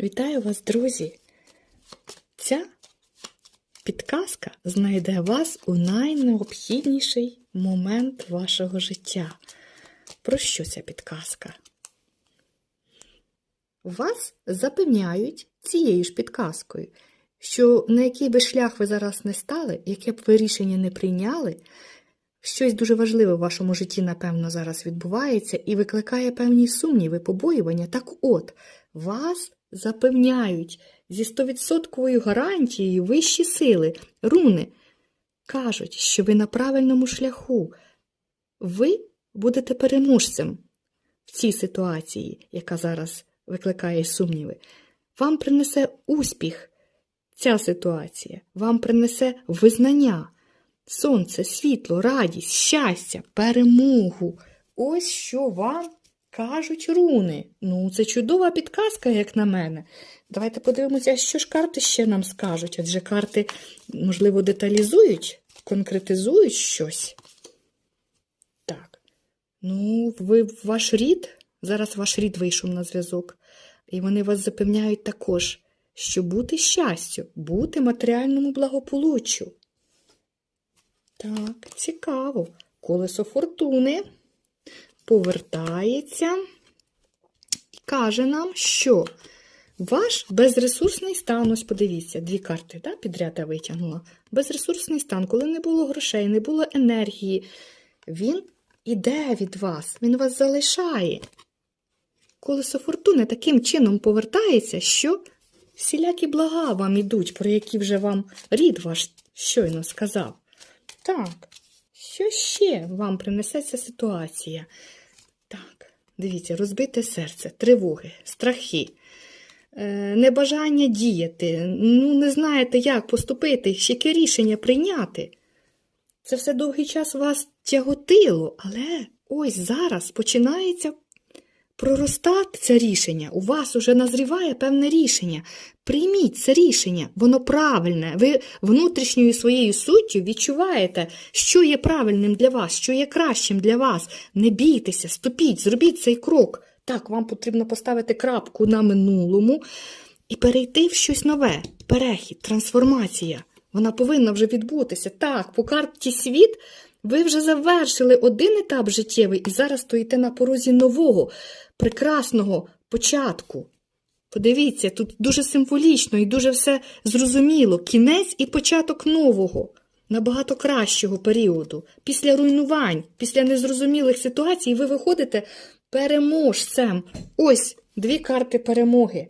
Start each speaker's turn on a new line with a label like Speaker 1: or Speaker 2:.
Speaker 1: Вітаю вас, друзі! Ця підказка знайде вас у найнеобхідніший момент вашого життя. Про що ця підказка? Вас запевняють цією ж підказкою, що на який би шлях ви зараз не стали, яке б ви рішення не прийняли, щось дуже важливе в вашому житті, напевно, зараз відбувається і викликає певні сумніви, побоювання. Так от, вас запевняють зі 100% гарантією вищі сили, руни, кажуть, що ви на правильному шляху. Ви будете переможцем в цій ситуації, яка зараз викликає сумніви. Вам принесе успіх ця ситуація, вам принесе визнання, сонце, світло, радість, щастя, перемогу. Ось що вам кажуть руни. Ну, це чудова підказка, як на мене. Давайте подивимося, що ж карти ще нам скажуть. Адже карти, можливо, деталізують, конкретизують щось. Так. Ну, ви ваш рід, зараз ваш рід вийшов на зв'язок, і вони вас запевняють також, що бути щастю, бути матеріальному благополуччю. Так, цікаво. Колесо фортуни повертається і каже нам, що ваш безресурсний стан, ось подивіться, дві карти да, підряд я витягнула. Безресурсний стан, коли не було грошей, не було енергії, він іде від вас, він вас залишає. Колесо фортуни таким чином повертається, що всілякі блага вам ідуть, про які вже вам рід ваш щойно сказав. Так, що ще вам принесе ця ситуація? Так, дивіться, розбите серце, тривоги, страхи, е, небажання діяти, ну, не знаєте, як поступити, яке рішення прийняти. Це все довгий час вас тяготило, але ось зараз починається проростати це рішення. У вас уже назріває певне рішення. Прийміть це рішення, воно правильне. Ви внутрішньою своєю суттю відчуваєте, що є правильним для вас, що є кращим для вас. Не бійтеся, ступіть, зробіть цей крок. Так, вам потрібно поставити крапку на минулому і перейти в щось нове. Перехід, трансформація. Вона повинна вже відбутися. Так, по карті світ ви вже завершили один етап життєвий і зараз стоїте на порозі нового, прекрасного початку. Подивіться, тут дуже символічно і дуже все зрозуміло. Кінець і початок нового, набагато кращого періоду. Після руйнувань, після незрозумілих ситуацій ви виходите переможцем. Ось дві карти перемоги.